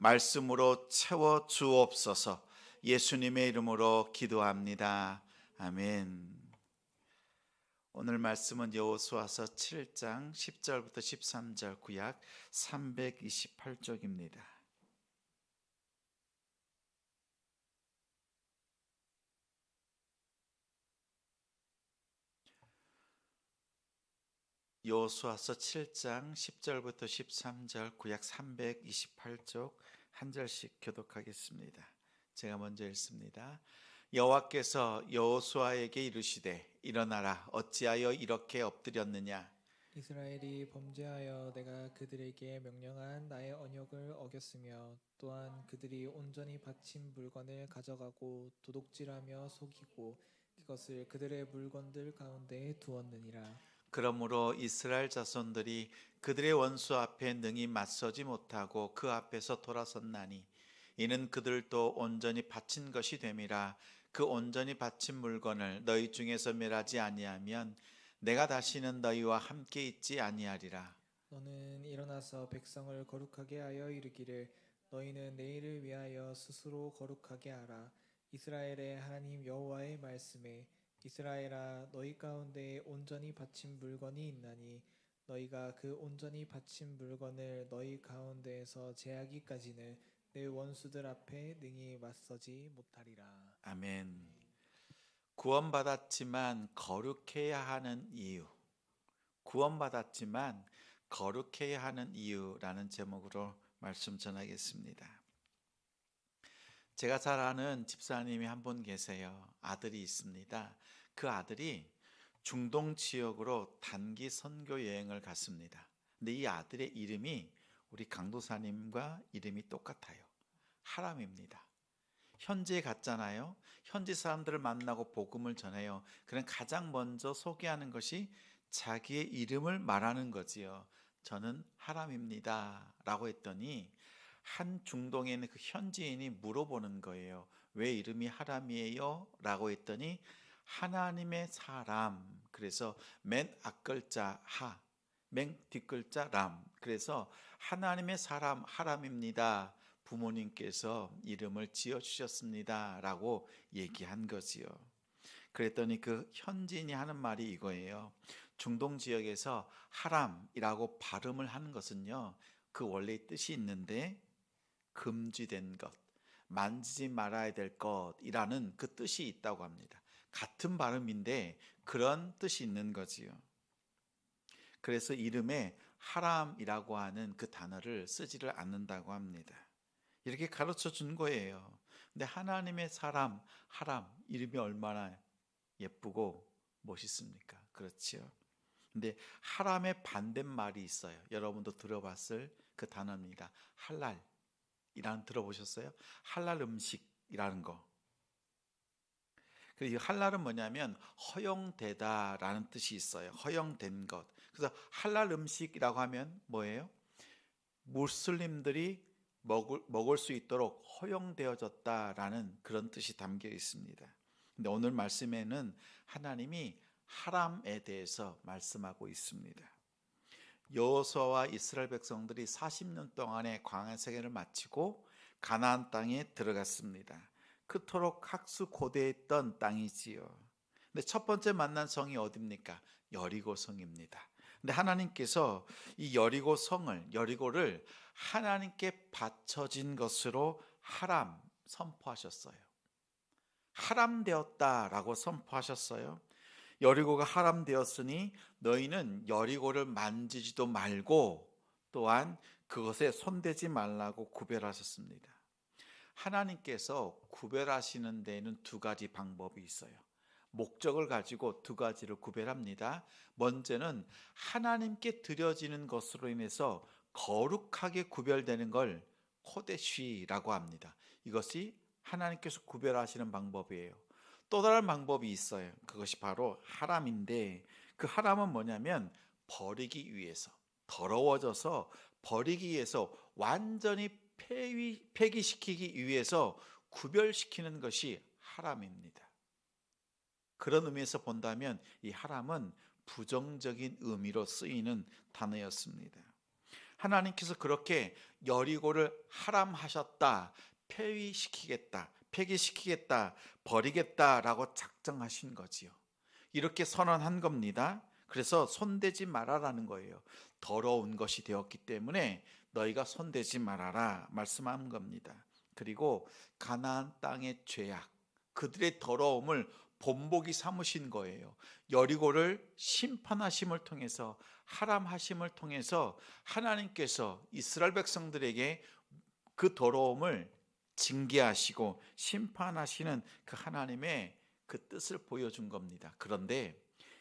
말씀으로 채워 주옵소서. 예수님의 이름으로 기도합니다. 아멘. 오늘 말씀은 여호수아서 7장 10절부터 13절 구약 328쪽입니다. 여호수아서 7장 10절부터 13절 구약 328쪽 한 절씩 교독하겠습니다. 제가 먼저 읽습니다. 여호와께서 여호수아에게 이르시되 일어나라 어찌하여 이렇게 엎드렸느냐 이스라엘이 범죄하여 내가 그들에게 명령한 나의 언약을 어겼으며 또한 그들이 온전히 바친 물건을 가져가고 도둑질하며 속이고 그것을 그들의 물건들 가운데 두었느니라 그러므로 이스라엘 자손들이 그들의 원수 앞에 능히 맞서지 못하고 그 앞에서 돌아섰나니 이는 그들도 온전히 바친 것이 됨이라. 그 온전히 바친 물건을 너희 중에서 멸하지 아니하면 내가 다시는 너희와 함께 있지 아니하리라. 너는 일어나서 백성을 거룩하게 하여 이르기를 너희는 내일을 위하여 스스로 거룩하게 하라. 이스라엘의 하나님 여호와의 말씀에 이스라엘아 너희 가운데 온전히 바친 물건이 있나니 너희가 그 온전히 바친 물건을 너희 가운데에서 제하기까지는 내 원수들 앞에 능히 맞서지 못하리라 아멘. 구원받았지만 거룩해야 하는 이유. 구원받았지만 거룩해야 하는 이유라는 제목으로 말씀 전하겠습니다. 제가 잘 아는 집사님이 한 분 계세요. 아들이 있습니다. 그 아들이 중동 지역으로 단기 선교 여행을 갔습니다. 근데 이 아들의 이름이 우리 강도사님과 이름이 똑같아요. 하람입니다. 현지에 갔잖아요. 현지 사람들을 만나고 복음을 전해요. 그럼 가장 먼저 소개하는 것이 자기의 이름을 말하는 거지요. 저는 하람입니다. 라고 했더니 한 중동에 있는 그 현지인이 물어보는 거예요. 왜 이름이 하람이에요? 라고 했더니 하나님의 사람. 그래서 맨 앞글자 하, 맨 뒷글자 람. 그래서 하나님의 사람 하람입니다. 부모님께서 이름을 지어 주셨습니다. 라고 얘기한 거지요. 그랬더니 그 현지인이 하는 말이 이거예요. 중동 지역에서 하람이라고 발음을 하는 것은요. 그 원래 뜻이 있는데 금지된 것, 만지지 말아야 될 것이라는 그 뜻이 있다고 합니다. 같은 발음인데 그런 뜻이 있는 거지요. 그래서 이름에 하람이라고 하는 그 단어를 쓰지를 않는다고 합니다. 이렇게 가르쳐 준 거예요. 근데 하나님의 사람, 하람, 이름이 얼마나 예쁘고 멋있습니까? 그렇지요. 근데 하람의 반대말이 있어요. 여러분도 들어봤을 그 단어입니다. 할랄 이라는 들어보셨어요? 할랄 음식이라는 거. 그리고 이 할랄은 뭐냐면 허용되다라는 뜻이 있어요. 허용된 것. 그래서 할랄 음식이라고 하면 뭐예요? 무슬림들이 먹을, 먹을 수 있도록 허용되어졌다라는 그런 뜻이 담겨 있습니다. 근데 오늘 말씀에는 하나님이 하람에 대해서 말씀하고 있습니다. 여호수아와 이스라엘 백성들이 40년 동안의 광야 생애를 마치고 가나안 땅에 들어갔습니다. 그토록 학수 고대했던 땅이지요. 근데 첫 번째 만난 성이 어디입니까? 여리고 성입니다. 근데 하나님께서 이 여리고 성을 여리고를 하나님께 바쳐진 것으로 하람 선포하셨어요. 하람되었다라고 선포하셨어요. 여리고가 하람되었으니 너희는 여리고를 만지지도 말고 또한 그것에 손대지 말라고 구별하셨습니다. 하나님께서 구별하시는 데에는 두 가지 방법이 있어요. 목적을 가지고 두 가지를 구별합니다. 먼저는 하나님께 드려지는 것으로 인해서 거룩하게 구별되는 걸 코데쉬라고 합니다. 이것이 하나님께서 구별하시는 방법이에요. 또 다른 방법이 있어요. 그것이 바로 하람인데 그 하람은 뭐냐면 버리기 위해서 더러워져서 버리기 위해서 완전히 폐위, 폐기시키기 위해서 구별시키는 것이 하람입니다. 그런 의미에서 본다면 이 하람은 부정적인 의미로 쓰이는 단어였습니다. 하나님께서 그렇게 여리고를 하람하셨다. 폐위시키겠다. 폐기시키겠다. 버리겠다라고 작정하신 거지요. 이렇게 선언한 겁니다. 그래서 손대지 말아라는 거예요. 더러운 것이 되었기 때문에 너희가 손대지 말아라 말씀한 겁니다. 그리고 가나안 땅의 죄악, 그들의 더러움을 본보기 삼으신 거예요. 여리고를 심판하심을 통해서 하람하심을 통해서 하나님께서 이스라엘 백성들에게 그 더러움을 징계하시고 심판하시는 그 하나님의 그 뜻을 보여준 겁니다. 그런데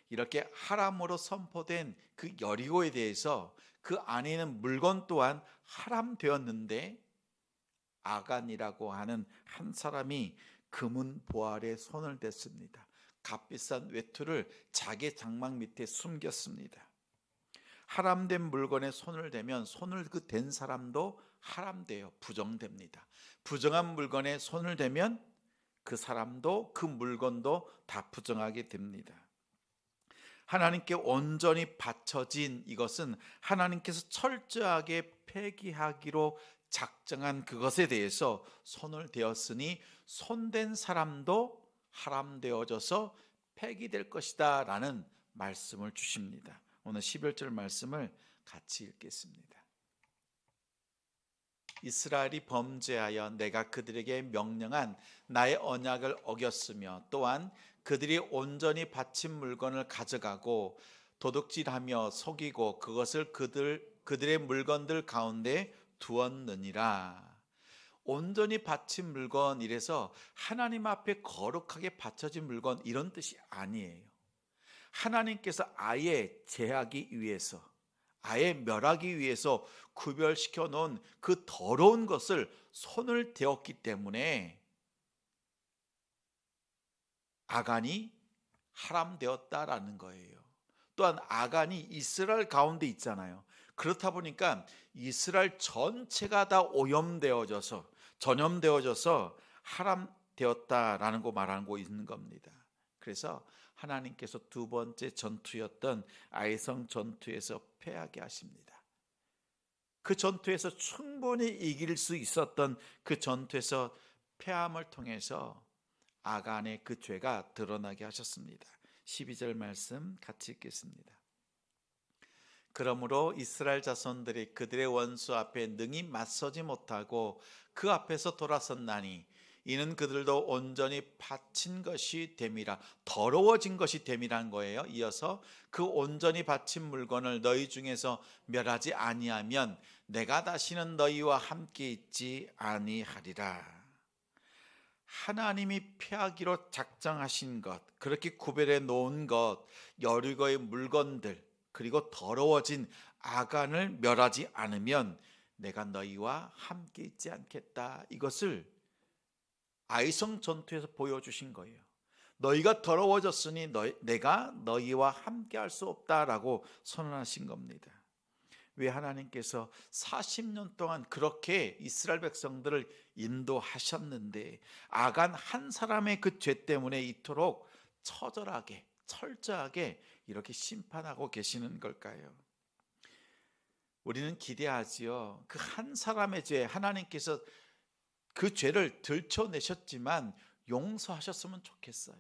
이렇게 하람으로 선포된 그 여리고에 대해서 그 안에 있는 물건 또한 하람되었는데 아간이라고 하는 한 사람이 금은 보알에 손을 댔습니다. 값비싼 외투를 자기 장막 밑에 숨겼습니다. 하람된 물건에 손을 대면 손을 그 댄 사람도 하람돼요. 부정됩니다. 부정한 물건에 손을 대면 그 사람도 그 물건도 다 부정하게 됩니다. 하나님께 온전히 바쳐진 이것은 하나님께서 철저하게 폐기하기로 작정한 그것에 대해서 손을 대었으니 손댄 사람도 하람되어져서 폐기될 것이다 라는 말씀을 주십니다. 오늘 11절 말씀을 같이 읽겠습니다. 이스라엘이 범죄하여 내가 그들에게 명령한 나의 언약을 어겼으며 또한 그들이 온전히 바친 물건을 가져가고 도둑질하며 속이고 그것을 그들 그들의 물건들 가운데 두었느니라. 온전히 바친 물건 이래서 하나님 앞에 거룩하게 바쳐진 물건 이런 뜻이 아니에요. 하나님께서 아예 제하기 위해서 아예 멸하기 위해서 구별시켜 놓은 그 더러운 것을 손을 대었기 때문에 아간이 하람되었다라는 거예요. 또한 아간이 이스라엘 가운데 있잖아요. 그렇다 보니까 이스라엘 전체가 다 오염되어져서 전염되어져서 하람되었다라는 거 말하고 있는 겁니다. 그래서 하나님께서 두 번째 전투였던 아이성 전투에서 패하게 하십니다. 그 전투에서 충분히 이길 수 있었던 그 전투에서 패함을 통해서 아간의 그 죄가 드러나게 하셨습니다. 12절 말씀 같이 읽겠습니다. 그러므로 이스라엘 자손들이 그들의 원수 앞에 능히 맞서지 못하고 그 앞에서 돌아섰나니 이는 그들도 온전히 바친 것이 됨이라 더러워진 것이 됨이란 거예요. 이어서 그 온전히 바친 물건을 너희 중에서 멸하지 아니하면 내가 다시는 너희와 함께 있지 아니하리라. 하나님이 피하기로 작정하신 것, 그렇게 구별해 놓은 것, 여리고의 물건들, 그리고 더러워진 아간을 멸하지 않으면 내가 너희와 함께 있지 않겠다. 이것을 아이성 전투에서 보여주신 거예요. 너희가 더러워졌으니 너희, 내가 너희와 함께 할 수 없다라고 선언하신 겁니다. 왜 하나님께서 40년 동안 그렇게 이스라엘 백성들을 인도하셨는데 아간 한 사람의 그 죄 때문에 이토록 처절하게 철저하게 이렇게 심판하고 계시는 걸까요? 우리는 기대하지요. 그 한 사람의 죄 하나님께서 그 죄를 들춰내셨지만 용서하셨으면 좋겠어요.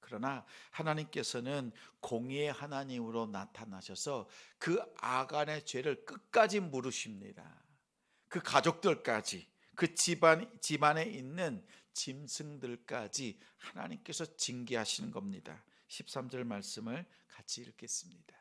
그러나 하나님께서는 공의의 하나님으로 나타나셔서 그 아간의 죄를 끝까지 물으십니다. 그 가족들까지 그 집안 집안에 있는 짐승들까지 하나님께서 징계하시는 겁니다. 13절 말씀을 같이 읽겠습니다.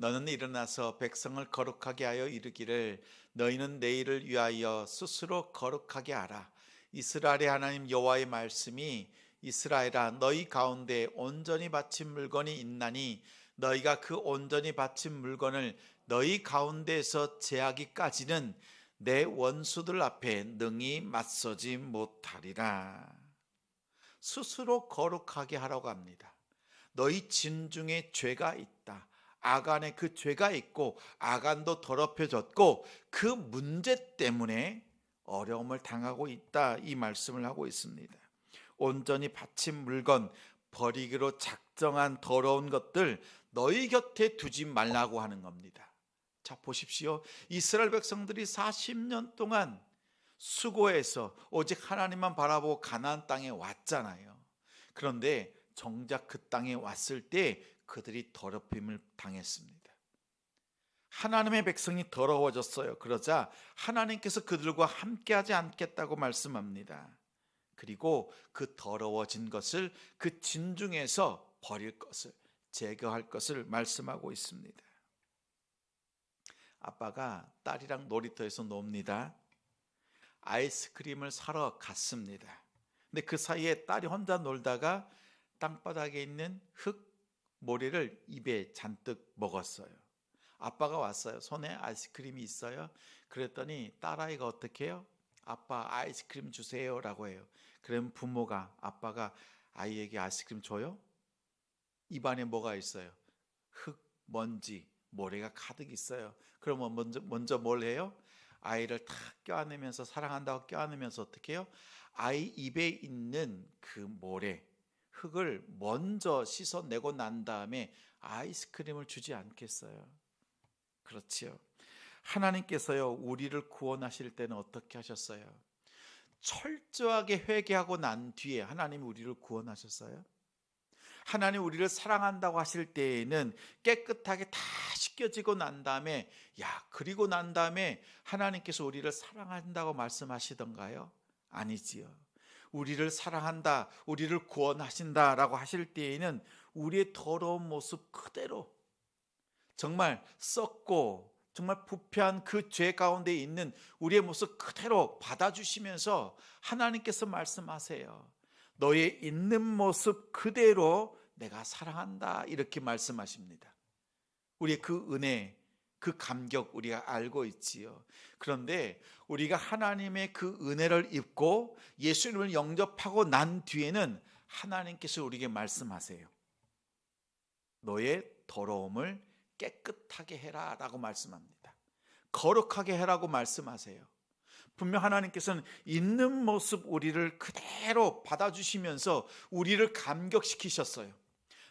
너는 일어나서 백성을 거룩하게 하여 이르기를 너희는 내일을 위하여 스스로 거룩하게 하라. 이스라엘의 하나님 여호와의 말씀이 이스라엘아 너희 가운데 온전히 바친 물건이 있나니 너희가 그 온전히 바친 물건을 너희 가운데서 제하기까지는 내 원수들 앞에 능히 맞서지 못하리라. 스스로 거룩하게 하라고 합니다. 너희 진중에 죄가 있다. 아간에 그 죄가 있고 아간도 더럽혀졌고 그 문제 때문에 어려움을 당하고 있다. 이 말씀을 하고 있습니다. 온전히 바친 물건 버리기로 작정한 더러운 것들 너희 곁에 두지 말라고 하는 겁니다. 자, 보십시오. 이스라엘 백성들이 40년 동안 수고해서 오직 하나님만 바라보고 가나안 땅에 왔잖아요. 그런데 정작 그 땅에 왔을 때 그들이 더럽힘을 당했습니다. 하나님의 백성이 더러워졌어요. 그러자 하나님께서 그들과 함께하지 않겠다고 말씀합니다. 그리고 그 더러워진 것을 그 진중에서 버릴 것을 제거할 것을 말씀하고 있습니다. 아빠가 딸이랑 놀이터에서 놉니다. 아이스크림을 사러 갔습니다. 근데 그 사이에 딸이 혼자 놀다가 땅바닥에 있는 흙 모래를 입에 잔뜩 먹었어요. 아빠가 왔어요. 손에 아이스크림이 있어요. 그랬더니 딸아이가 어떻게 해요? 아빠 아이스크림 주세요 라고 해요. 그럼 부모가 아빠가 아이에게 아이스크림 줘요? 입안에 뭐가 있어요? 흙, 먼지, 모래가 가득 있어요. 그러면 먼저 먼저 뭘 해요? 아이를 탁 껴안으면서 사랑한다고 껴안으면서 어떻게 해요? 아이 입에 있는 그 모래, 흙을 먼저 씻어내고 난 다음에 아이스크림을 주지 않겠어요? 그렇지요. 하나님께서요, 우리를 구원하실 때는 어떻게 하셨어요? 철저하게 회개하고 난 뒤에 하나님이 우리를 구원하셨어요? 하나님 우리를 사랑한다고 하실 때에는 깨끗하게 다 씻겨지고 난 다음에 야 그리고 난 다음에 하나님께서 우리를 사랑한다고 말씀하시던가요? 아니지요. 우리를 사랑한다, 우리를 구원하신다라고 하실 때에는 우리의 더러운 모습 그대로 정말 썩고 정말 부패한 그 죄 가운데 있는 우리의 모습 그대로 받아주시면서 하나님께서 말씀하세요. 너의 있는 모습 그대로 내가 사랑한다. 이렇게 말씀하십니다. 우리의 그 은혜, 그 감격 우리가 알고 있지요. 그런데 우리가 하나님의 그 은혜를 입고 예수님을 영접하고 난 뒤에는 하나님께서 우리에게 말씀하세요. 너의 더러움을 깨끗하게 해라 라고 말씀합니다. 거룩하게 해라고 말씀하세요. 분명 하나님께서는 있는 모습 우리를 그대로 받아주시면서 우리를 감격시키셨어요.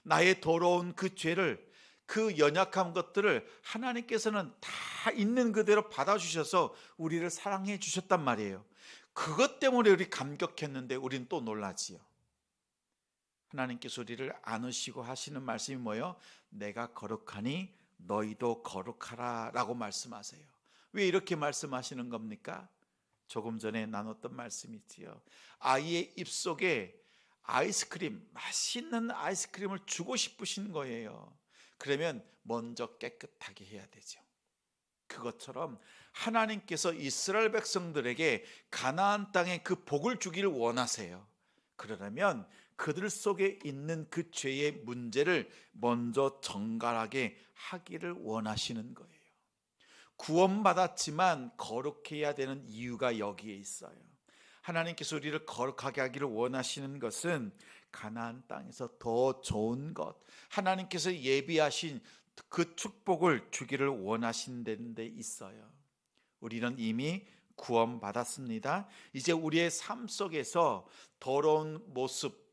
나의 더러운 그 죄를 그 연약한 것들을 하나님께서는 다 있는 그대로 받아주셔서 우리를 사랑해 주셨단 말이에요. 그것 때문에 우리 감격했는데 우리는 또 놀라지요. 하나님께서 우리를 안으시고 하시는 말씀이 뭐예요? 내가 거룩하니 너희도 거룩하라 라고 말씀하세요. 왜 이렇게 말씀하시는 겁니까? 조금 전에 나눴던 말씀이지요. 아이의 입속에 아이스크림, 맛있는 아이스크림을 주고 싶으신 거예요. 그러면 먼저 깨끗하게 해야 되죠. 그것처럼 하나님께서 이스라엘 백성들에게 가나안 땅에 그 복을 주기를 원하세요. 그러려면 그들 속에 있는 그 죄의 문제를 먼저 정갈하게 하기를 원하시는 거예요. 구원받았지만 거룩해야 되는 이유가 여기에 있어요. 하나님께서 우리를 거룩하게 하기를 원하시는 것은 가나안 땅에서 더 좋은 것, 하나님께서 예비하신 그 축복을 주기를 원하신다는 데 있어요. 우리는 이미 구원받았습니다. 이제 우리의 삶 속에서 더러운 모습,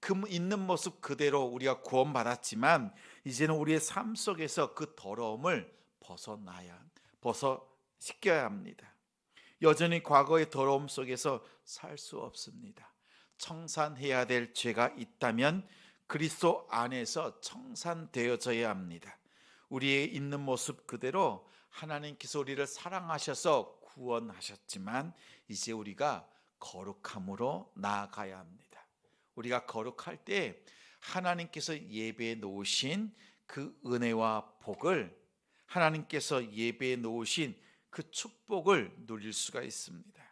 그 있는 모습 그대로 우리가 구원받았지만 이제는 우리의 삶 속에서 그 더러움을 벗어나야 벗어 씻겨야 합니다. 여전히 과거의 더러움 속에서 살 수 없습니다. 청산해야 될 죄가 있다면 그리스도 안에서 청산되어져야 합니다. 우리의 있는 모습 그대로 하나님께서 우리를 사랑하셔서 구원하셨지만 이제 우리가 거룩함으로 나아가야 합니다. 우리가 거룩할 때 하나님께서 예배에 놓으신 그 은혜와 복을 하나님께서 예배에 놓으신 그 축복을 누릴 수가 있습니다.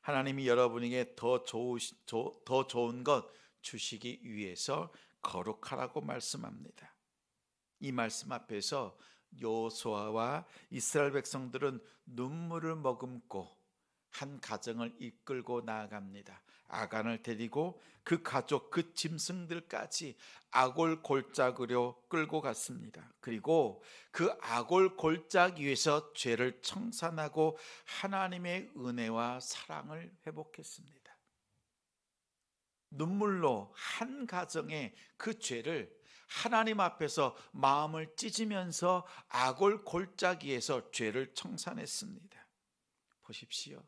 하나님이 여러분에게 더, 좋으시, 더 좋은 것 주시기 위해서 거룩하라고 말씀합니다. 이 말씀 앞에서 요소아와 이스라엘 백성들은 눈물을 머금고 한 가정을 이끌고 나아갑니다. 아간을 데리고 그 가족, 그 짐승들까지 아골 골짜기로 끌고 갔습니다. 그리고 그 아골 골짜기 위에서 죄를 청산하고 하나님의 은혜와 사랑을 회복했습니다. 눈물로 한 가정의 그 죄를 하나님 앞에서 마음을 찢으면서 악을 골짜기에서 죄를 청산했습니다. 보십시오.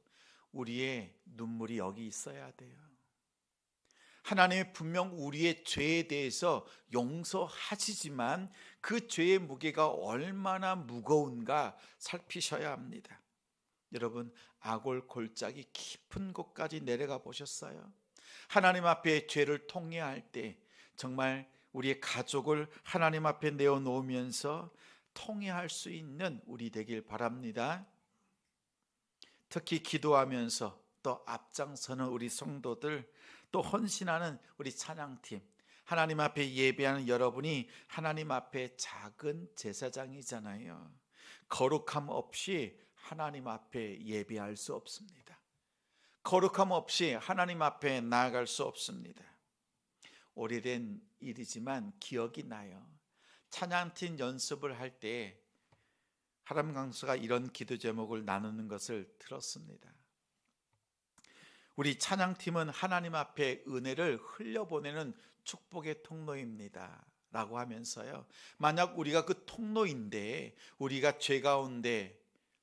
우리의 눈물이 여기 있어야 돼요. 하나님이 분명 우리의 죄에 대해서 용서하시지만 그 죄의 무게가 얼마나 무거운가 살피셔야 합니다. 여러분, 악골 골짜기 깊은 곳까지 내려가 보셨어요? 하나님 앞에 죄를 통회할 때 정말 우리의 가족을 하나님 앞에 내어놓으면서 통회할 수 있는 우리 되길 바랍니다. 특히 기도하면서 또 앞장서는 우리 성도들 또 헌신하는 우리 찬양팀 하나님 앞에 예배하는 여러분이 하나님 앞에 작은 제사장이잖아요. 거룩함 없이 하나님 앞에 예배할 수 없습니다. 거룩함 없이 하나님 앞에 나아갈 수 없습니다. 오래된 일이지만 기억이 나요. 찬양팀 연습을 할 때 하람 강수가 이런 기도 제목을 나누는 것을 들었습니다. 우리 찬양팀은 하나님 앞에 은혜를 흘려보내는 축복의 통로입니다. 라고 하면서요. 만약 우리가 그 통로인데 우리가 죄 가운데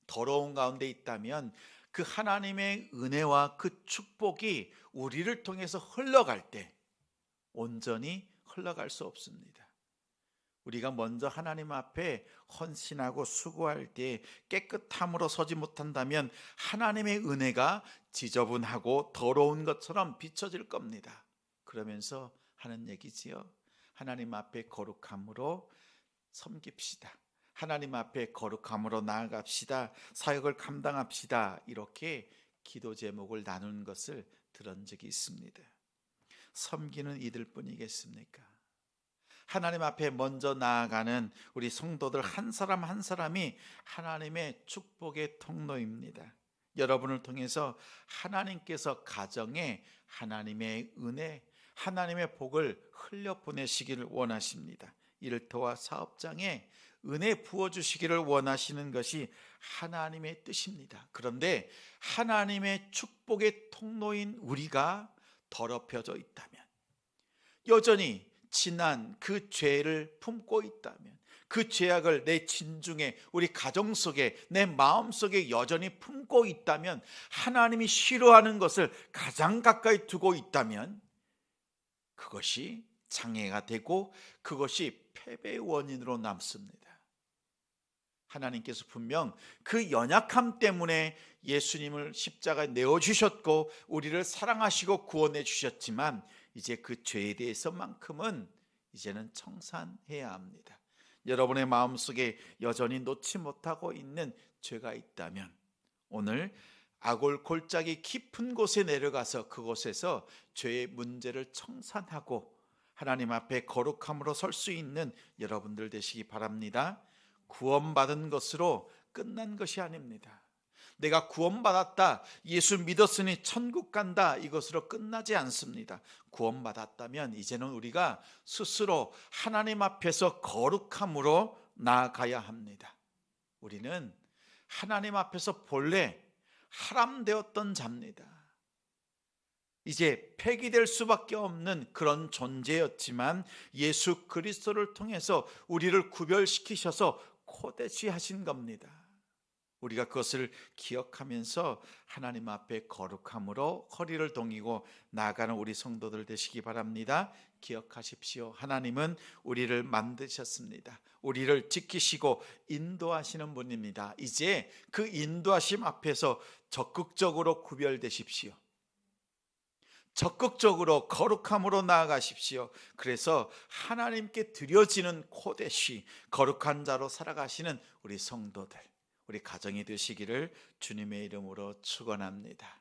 더러운 가운데 있다면 그 하나님의 은혜와 그 축복이 우리를 통해서 흘러갈 때 온전히 흘러갈 수 없습니다. 우리가 먼저 하나님 앞에 헌신하고 수고할 때 깨끗함으로 서지 못한다면 하나님의 은혜가 지저분하고 더러운 것처럼 비춰질 겁니다. 그러면서 하는 얘기지요. 하나님 앞에 거룩함으로 섬깁시다. 하나님 앞에 거룩함으로 나아갑시다. 사역을 감당합시다. 이렇게 기도 제목을 나누는 것을 들은 적이 있습니다. 섬기는 이들 뿐이겠습니까? 하나님 앞에 먼저 나아가는 우리 성도들 한 사람 한 사람이 하나님의 축복의 통로입니다. 여러분을 통해서 하나님께서 가정에 하나님의 은혜, 하나님의 복을 흘려 보내시기를 원하십니다. 일터와 사업장에 은혜 부어 주시기를 원하시는 것이 하나님의 뜻입니다. 그런데 하나님의 축복의 통로인 우리가 더럽혀져 있다면 여전히 지난 그 죄를 품고 있다면 그 죄악을 내 진중에 우리 가정 속에 내 마음 속에 여전히 품고 있다면 하나님이 싫어하는 것을 가장 가까이 두고 있다면 그것이 장애가 되고 그것이 패배의 원인으로 남습니다. 하나님께서 분명 그 연약함 때문에 예수님을 십자가에 내어 주셨고 우리를 사랑하시고 구원해 주셨지만 이제 그 죄에 대해서만큼은 이제는 청산해야 합니다. 여러분의 마음속에 여전히 놓지 못하고 있는 죄가 있다면 오늘 아골 골짜기 깊은 곳에 내려가서 그곳에서 죄의 문제를 청산하고 하나님 앞에 거룩함으로 설 수 있는 여러분들 되시기 바랍니다. 구원받은 것으로 끝난 것이 아닙니다. 내가 구원받았다. 예수 믿었으니 천국 간다. 이것으로 끝나지 않습니다. 구원받았다면 이제는 우리가 스스로 하나님 앞에서 거룩함으로 나아가야 합니다. 우리는 하나님 앞에서 본래 하람되었던 자입니다. 이제 폐기될 수밖에 없는 그런 존재였지만 예수 그리스도를 통해서 우리를 구별시키셔서 코대시 하신 겁니다. 우리가 그것을 기억하면서 하나님 앞에 거룩함으로 허리를 동이고 나아가는 우리 성도들 되시기 바랍니다. 기억하십시오. 하나님은 우리를 만드셨습니다. 우리를 지키시고 인도하시는 분입니다. 이제 그 인도하심 앞에서 적극적으로 구별되십시오. 적극적으로 거룩함으로 나아가십시오. 그래서 하나님께 드려지는 코데시 거룩한 자로 살아가시는 우리 성도들 우리 가정이 되시기를 주님의 이름으로 축원합니다.